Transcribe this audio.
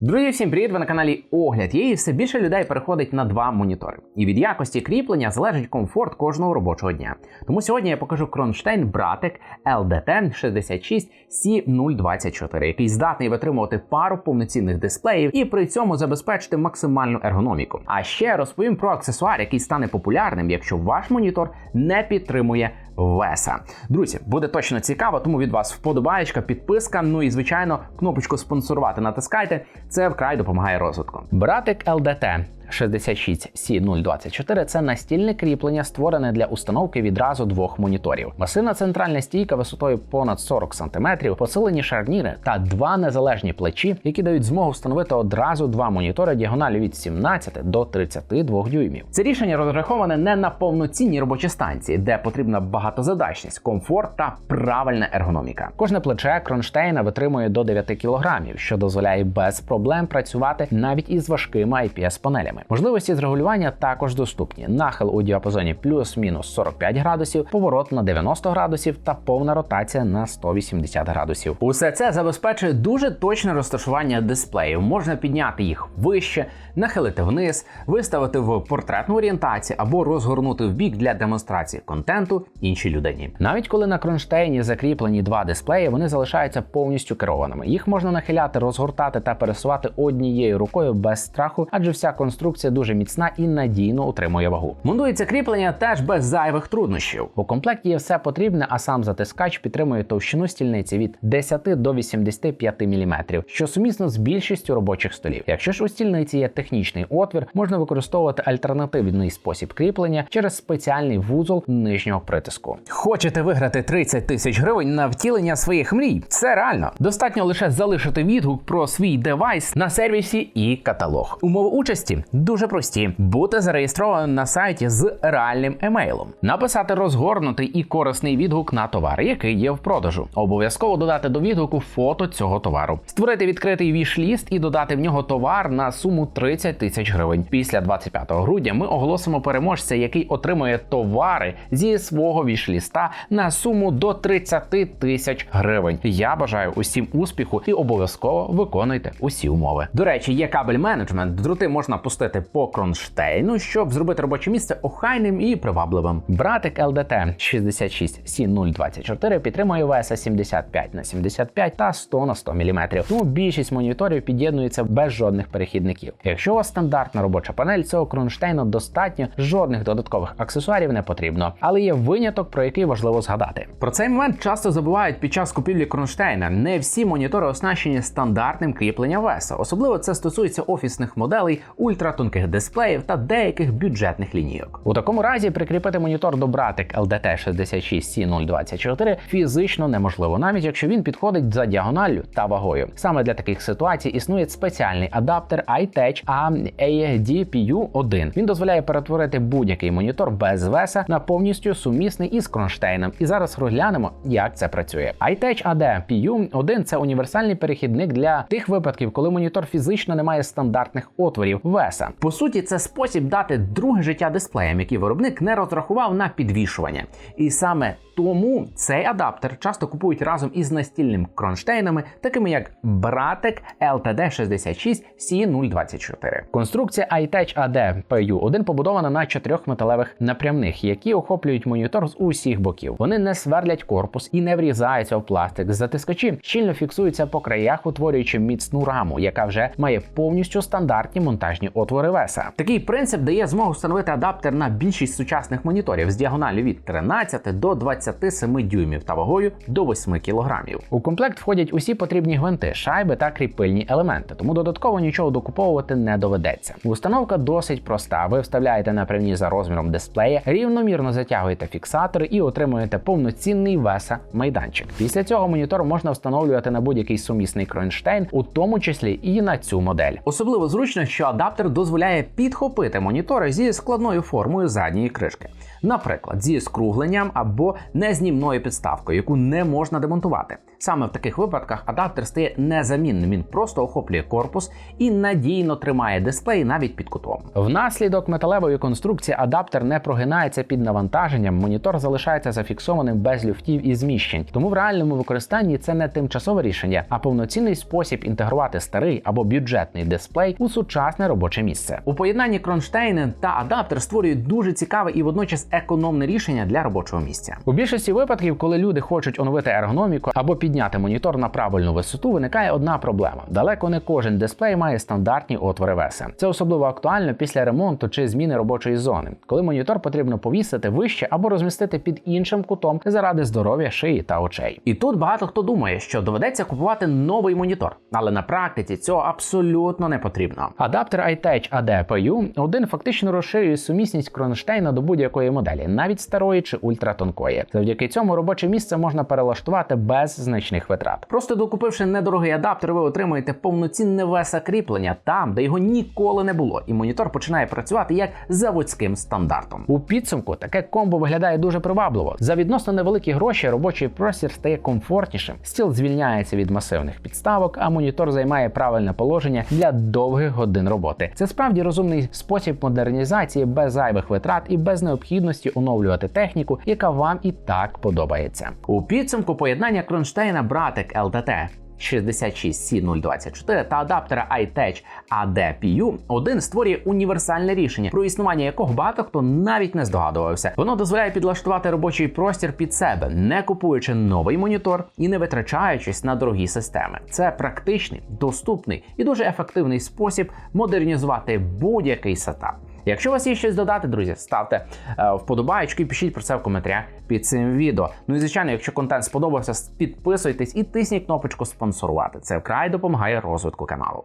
Друзі, всім привіт! Ви на каналі Огляд є і все більше людей переходить на два монітори. І від якості кріплення залежить комфорт кожного робочого дня. Тому сьогодні я покажу кронштейн Братик LDT 66 C024, який здатний витримувати пару повноцінних дисплеїв і при цьому забезпечити максимальну ергономіку. А ще розповім про аксесуар, який стане популярним, якщо ваш монітор не підтримує Веса. Друзі, буде точно цікаво, тому від вас вподобаєчка, підписка. Ну і звичайно, кнопочку спонсорувати натискайте. Це вкрай допомагає розвитку. Братик LDT 66C024 це настільне кріплення, створене для установки відразу двох моніторів. Масивна центральна стійка висотою понад 40 см, посилені шарніри та два незалежні плечі, які дають змогу встановити одразу два монітори діагоналю від 17 до 32 дюймів. Це рішення розраховане не на повноцінні робочі станції, де потрібна багатозадачність, комфорт та правильна ергономіка. Кожне плече кронштейна витримує до 9 кг, що дозволяє без проблем працювати навіть із важкими IPS-панелями. Можливості з регулювання також доступні: нахил у діапазоні плюс-мінус 45 градусів, поворот на 90 градусів та повна ротація на 180 градусів. Усе це забезпечує дуже точне розташування дисплеїв. Можна підняти їх вище, нахилити вниз, виставити в портретну орієнтацію або розгорнути в бік для демонстрації контенту іншій людині. Навіть коли на кронштейні закріплені два дисплеї, вони залишаються повністю керованими. Їх можна нахиляти, розгортати та пересувати однією рукою без страху, адже вся конструкція дуже міцна і надійно утримує вагу. Монтується кріплення теж без зайвих труднощів. У комплекті є все потрібне, а сам затискач підтримує товщину стільниці від 10 до 85 мм, що сумісно з більшістю робочих столів. Якщо ж у стільниці є технічний отвір, можна використовувати альтернативний спосіб кріплення через спеціальний вузол нижнього притиску. Хочете виграти 30 тисяч гривень на втілення своїх мрій? Це реально. Достатньо лише залишити відгук про свій девайс на сервісі і каталог. Умови участі дуже прості: бути зареєстрованим на сайті з реальним емейлом, написати розгорнутий і корисний відгук на товар, який є в продажу. Обов'язково додати до відгуку фото цього товару, створити відкритий віш-ліст і додати в нього товар на суму 30 тисяч гривень. Після 25 грудня ми оголосимо переможця, який отримує товари зі свого віш-ліста на суму до 30 тисяч гривень. Я бажаю усім успіху і обов'язково виконуйте усі умови. До речі, є кабель менеджмент. Дроти можна пустити по кронштейну, щоб зробити робоче місце охайним і привабливим. Братик LDT 66C024 підтримує VSA 75 на 75 та 100 на 100 мм. Тому більшість моніторів під'єднується без жодних перехідників. Якщо у вас стандартна робоча панель, цього кронштейну достатньо, жодних додаткових аксесуарів не потрібно. Але є виняток, про який важливо згадати. Про цей момент часто забувають під час купівлі кронштейна. Не всі монітори оснащені стандартним кріпленням веса. Особливо це стосується офісних моделей, ультратонких дисплеїв та деяких бюджетних лінійок. У такому разі прикріпити монітор до братик LDT 66C024 фізично неможливо, навіть якщо він підходить за діагоналлю та вагою. Саме для таких ситуацій існує спеціальний адаптер iTech ADPU1. Він дозволяє перетворити будь-який монітор без веса на повністю сумісний із кронштейном. І зараз розглянемо, як це працює. iTech ADPU1 – це універсальний перехідник для тих випадків, коли монітор фізично не має стандартних отворів веса. По суті, це спосіб дати друге життя дисплеям, які виробник не розрахував на підвішування. І саме тому цей адаптер часто купують разом із настільним кронштейнами, такими як Братек LTD 66 C024. Конструкція iTech AD PU1 побудована на чотирьох металевих напрямних, які охоплюють монітор з усіх боків. Вони не сверлять корпус і не врізаються в пластик. Затискачі щільно фіксуються по краях, утворюючи міцну раму, яка вже має повністю стандартні монтажні отвори веса. Такий принцип дає змогу встановити адаптер на більшість сучасних моніторів з діагоналю від 13 до 27 дюймів та вагою до 8 кілограмів. У комплект входять усі потрібні гвинти, шайби та кріпильні елементи, тому додатково нічого докуповувати не доведеться. Установка досить проста. Ви вставляєте напрямні за розміром дисплея, рівномірно затягуєте фіксатори і отримуєте повноцінний веса майданчик. Після цього монітор можна встановлювати на будь-який сумісний кронштейн, у тому числі і на цю модель. Особливо зручно, що адаптер дозволяє підхопити монітори зі складною формою задньої кришки. Наприклад, зі скругленням або незнімною підставкою, яку не можна демонтувати. Саме в таких випадках адаптер стає незамінним. Він просто охоплює корпус і надійно тримає дисплей навіть під кутом. Внаслідок металевої конструкції адаптер не прогинається під навантаженням, монітор залишається зафіксованим без люфтів і зміщень. Тому в реальному використанні це не тимчасове рішення, а повноцінний спосіб інтегрувати старий або бюджетний дисплей у сучасне робоче місце. У поєднанні кронштейни та адаптер створюють дуже цікаве і водночас економне рішення для робочого місця. У більшості випадків, коли люди хочуть оновити ергономіку або підняти монітор на правильну висоту, виникає одна проблема: далеко не кожен дисплей має стандартні отвори веса. Це особливо актуально після ремонту чи зміни робочої зони, коли монітор потрібно повісити вище або розмістити під іншим кутом заради здоров'я шиї та очей. І тут багато хто думає, що доведеться купувати новий монітор, але на практиці цього абсолютно не потрібно. Адаптер iTouch AD-PU один фактично розширює сумісність кронштейна до будь-якої моделі, навіть старої чи ультратонкої. Завдяки цьому робоче місце можна перелаштувати без значних витрат. Просто докупивши недорогий адаптер, ви отримуєте повноцінне веса кріплення там, де його ніколи не було, і монітор починає працювати як заводським стандартом. У підсумку таке комбо виглядає дуже привабливо. За відносно невеликі гроші робочий простір стає комфортнішим, стіл звільняється від масивних підставок, а монітор займає правильне положення для довгих годин роботи. Це справді розумний спосіб модернізації без зайвих витрат і без необхідності оновлювати техніку, яка вам і так подобається. У підсумку поєднання кронштейна братик LTT 66C024 та адаптера iTouch AD-PU один створює універсальне рішення, про існування якого багато хто навіть не здогадувався. Воно дозволяє підлаштувати робочий простір під себе, не купуючи новий монітор і не витрачаючись на дорогі системи. Це практичний, доступний і дуже ефективний спосіб модернізувати будь-який сетап. Якщо у вас є щось додати, друзі, ставте е, вподобайку і пишіть про це в коментарях під цим відео. Ну і звичайно, якщо контент сподобався, підписуйтесь і тисніть кнопочку спонсорувати. Це вкрай допомагає розвитку каналу.